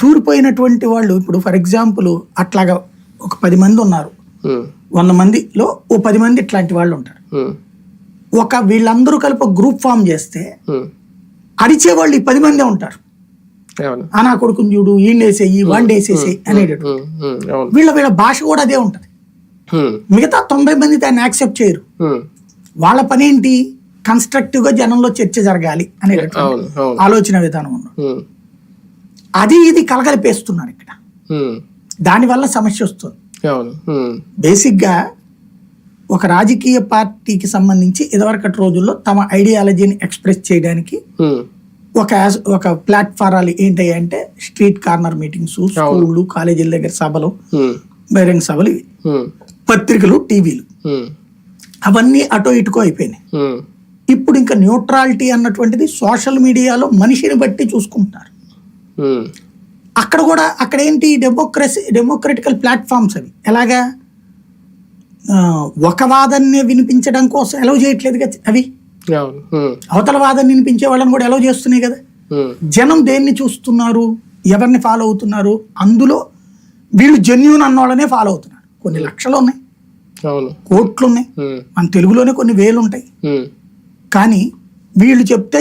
దూరిపోయినటువంటి వాళ్ళు ఇప్పుడు for example అట్లాగా ఒక పది మంది ఉన్నారు. వంద మందిలో ఓ పది మంది ఇట్లాంటి వాళ్ళు ఉంటారు. ఒక వీళ్ళందరూ కలిపి గ్రూప్ ఫామ్ చేస్తే. అరిచే వాళ్ళు ఈ పది మందే ఉంటారు. అవును. ఆ నా కొడుకుని చూడు ఈయనేసేయి వాండేసేసి అనేటట్టు. ఉమ్, ఉమ్, అవును. వీళ్ళ వీళ్ళ భాష కూడా అదే ఉంటది. మిగతా తొంభై మంది దాన్ని యాక్సెప్ట్ చేయరు. వాళ్ళ పని ఏంటి? కన్స్ట్రక్టివ్గా జనంలో చర్చ జరగాలి అనేటట్టు. ఆలోచన విధానం అది ఇది కలగలిపేస్తున్నారు ఇక్కడ. దానివల్ల సమస్య వస్తుంది. బేసిక్గా ఒక రాజకీయ పార్టీకి సంబంధించి ఇదివరకటి రోజుల్లో తమ ఐడియాలజీని ఎక్స్ప్రెస్ చేయడానికి ఒక ఒక ప్లాట్ఫారాలు ఏంటి అంటే స్ట్రీట్ కార్నర్ మీటింగ్స్ స్కూళ్ళు కాలేజీల దగ్గర సభలు బహిరంగ సభలు ఇవి పత్రికలు టీవీలు. అవన్నీ అటో ఇటుకో అయిపోయినాయి. ఇప్పుడు ఇంకా న్యూట్రాలిటీ అన్నటువంటిది సోషల్ మీడియాలో మనిషిని బట్టి చూసుకుంటున్నారు అక్కడ కూడా అక్కడ ఏంటి డెమోక్రసీ డెమోక్రటికల్ ప్లాట్ఫామ్స్ అవి. ఎలాగా? ఒక వాదన్నే వినిపించడం కోసం ఎలవ్ చేయట్లేదు కదా అవి. ఉమ్, అవతల వాదన వినిపించే వాళ్ళని కూడా ఎలవ్ చేస్తున్నాయి కదా. ఉమ్, జనం దేన్ని చూస్తున్నారు? ఎవరిని ఫాలో అవుతున్నారు? అందులో వీళ్ళు జెన్యున్ అన్న వాళ్ళనే ఫాలో అవుతున్నారు. కొన్ని లక్షలు ఉన్నాయి. కోట్లు ఉన్నాయి మన తెలుగులోనే కొన్ని వేలు ఉంటాయి కానీ వీళ్ళు చెప్తే